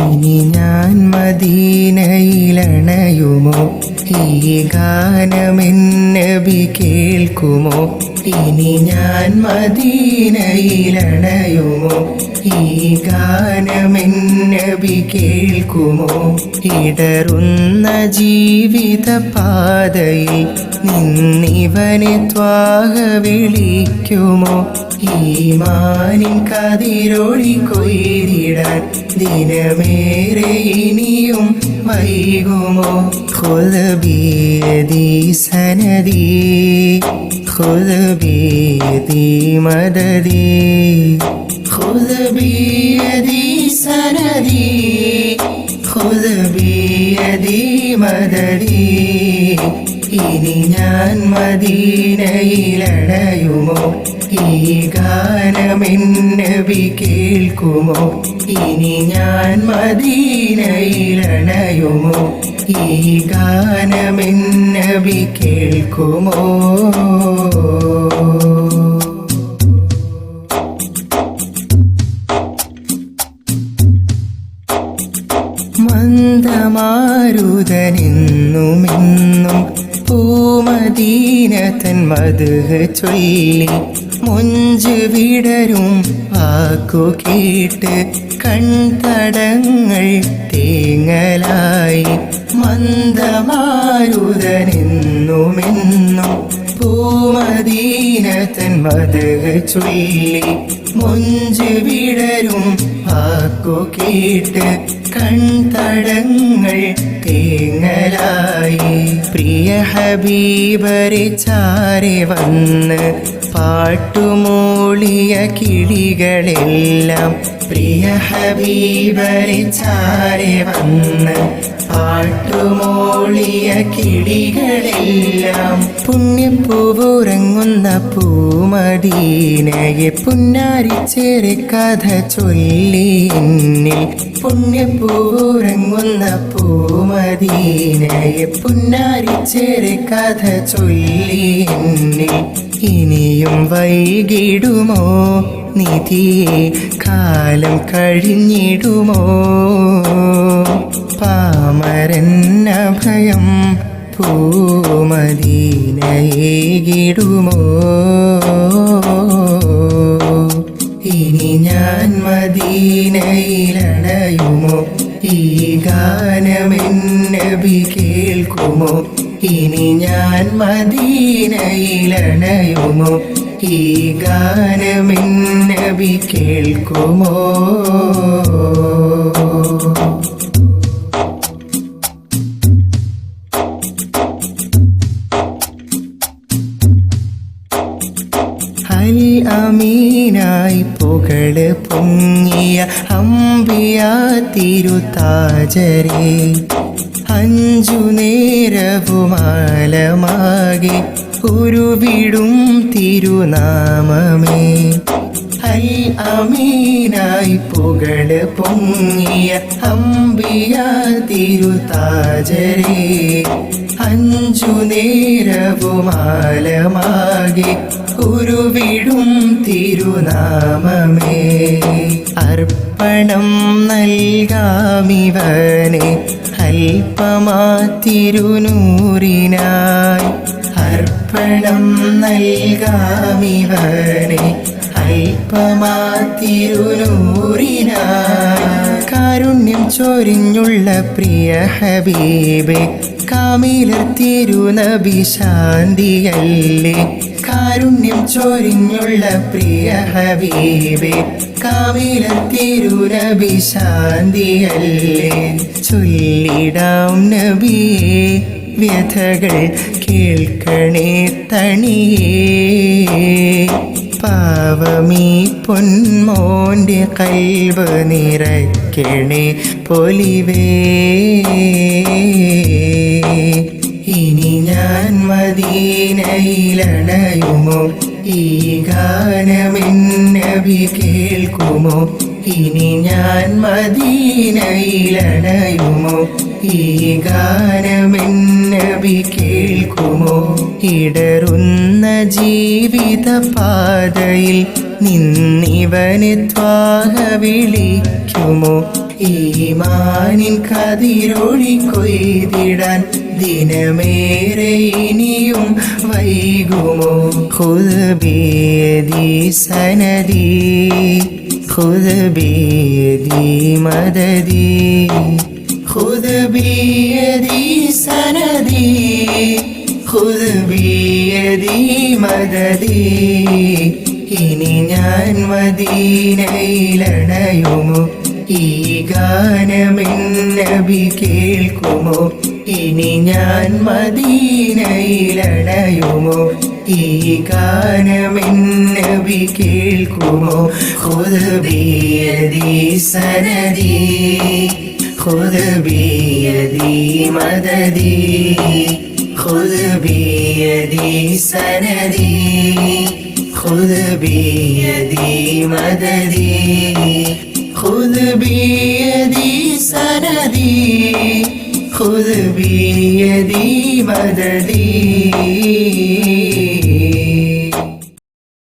ഇനി ഞാൻ മദീനയിലണയുമോ? ഈ ഗാനമെന്നബി കേൾക്കുമോ? ഇനി ഞാൻ മദീനയിലണയുമോ? ഈ ഗാനമെന്നബി കേൾക്കുമോ? ഇടറുന്ന ജീവിത പാതയിൽ നിന്നിവനെ ത്വാഹ വിളിക്കുമോ? ഈ മാനിൻ കതിരൊഴി കൊയ്തിടാൻ നേരെ ഇനിയും വൈകുമോ? കൊലബിയതി സനതി കൊലബിയതി മദതി കൊലബിയതി സനതി കൊലബിയതി മദതി ഇനി ഞാൻ മദീനയിലടയുമോ? ഈ ഗാനമെന്നബി കേൾക്കുമോ? ഇനി ഞാൻ മദീനയിലടയുമോ? ഈ ഗാനമെന്നബി കേൾക്കുമോ? മന്ദമാരുതനെന്നുമെന്നും പൂമദീന തൻ മധുഹ് ചൊല്ലി മുഞ്ച് വിടരും വാക്കു കേട്ട് കൺതടങ്ങൾ തേങ്ങലായി മന്ദമാരുതനെന്നുമെന്നും പൂമദീന തൻ മധുഹ് ചൊല്ലി മുഞ്ച് വിടരും വാക്കു കേട്ട് കൺതടങ്ങൾ തേങ്ങലായി. പ്രിയ ഹബീബരെ ചാരെ വന്ന് പാട്ടുമൂളിയ കിളികളെല്ലാം. പ്രിയ ഹബീബരെ ചാരെ വന്ന് പാട്ടുമോളിയ കിളികളെല്ലാം. പുണ്യപ്പൂവുറങ്ങുന്ന പൂമദീനയെ പുന്നാരിച്ചേറെ കഥ ചൊല്ലി എന്നിൽ പുണ്യപ്പൂവുറങ്ങുന്ന പൂമദീനയെ പുന്നാരിച്ചേറെ കഥ ചൊല്ലി എന്നെ. ഇനിയും വൈകിടുമോ? നിധിയെ കാലം കഴിഞ്ഞിടുമോ? പാമരന്ന ഭയം പൂമദീനയേകിടുമോ മദീനയിലണയുമോ ഈ ഗാനമെന്നബി കേൾക്കുമോ? ഇനി ഞാൻ മദീനയിലണയുമോ ഈ ഗാനമെന്നബി കേൾക്കുമോ? പൊങ്ങിയ അമ്പിയ തിരുതാജരെ അഞ്ചു നേരവുമാലമാകെ ഉരുവിടും തിരുനാമമേ. അൽ അമീനായി പുകൾ പൊങ്ങിയ അമ്പിയ തിരുതാജരെ അഞ്ചു നേരവുമാലമാകെ ഉരുവിടും തിരുനാമമേ. അർപ്പണം നൽകാമിവനെ അൽപ്പമാ തിരുനൂറിനായി അർപ്പണം നൽകാമിവനെ അൽപ്പമാ തിരുനൂറിനായി കാരുണ്യം ചൊരിഞ്ഞുള്ള പ്രിയ ഹബീബെ കാമിലർ തിരുനബി ശാന്തിയല്ലേ? കാരുണ്യം ചൊരിഞ്ഞുള്ള പ്രിയ ഹബീബെ കാമിലർ തിരുനബി ശാന്തിയല്ലേ? ചൊല്ലിടാം നബിയെ വ്യഥകൾ കേൾക്കണേ തണിയേ പാവമീ പൊന്മോന്റെ കൽവ് നിറയ്ക്കണേ പൊലിവേ. ഇനി ഞാൻ മദീനയിലണയുമോ? ഈ ഗാനമെന്നബി കേൾക്കുമോ? ഇനി ഞാൻ മദീനയിലണയുമോ? ഈ ഗാനമെന്നബി കേൾക്കുമോ? ഇടറുന്ന ജീവിത പാതയിൽ നിന്നിവനെ ത്വാഹ വിളിക്കുമോ ഈമാനിൻ കതിരൊളി കൊയ്തിടാൻ ദിനമേറെ ഇനിയും വൈകുമോ? കുതബിയതി സനദി കുതബിയതി മദതി കുതബിയതി സനദി കുതബിയതി മദതി ഇനി ഞാൻ മദീനയിലണയുമോ ഈ ഗാനമെൻ നബി കേൾക്കുമോ ഇനി ഞാൻ മദീനയിലണയുമോ ഈ ഗാനമെൻ നബി കേൾക്കുമോ ഹുദബിയതി സനദി خذ بيدي مددي خذ بيدي سندي خذ بيدي مددي خذ بيدي سندي خذ بيدي مددي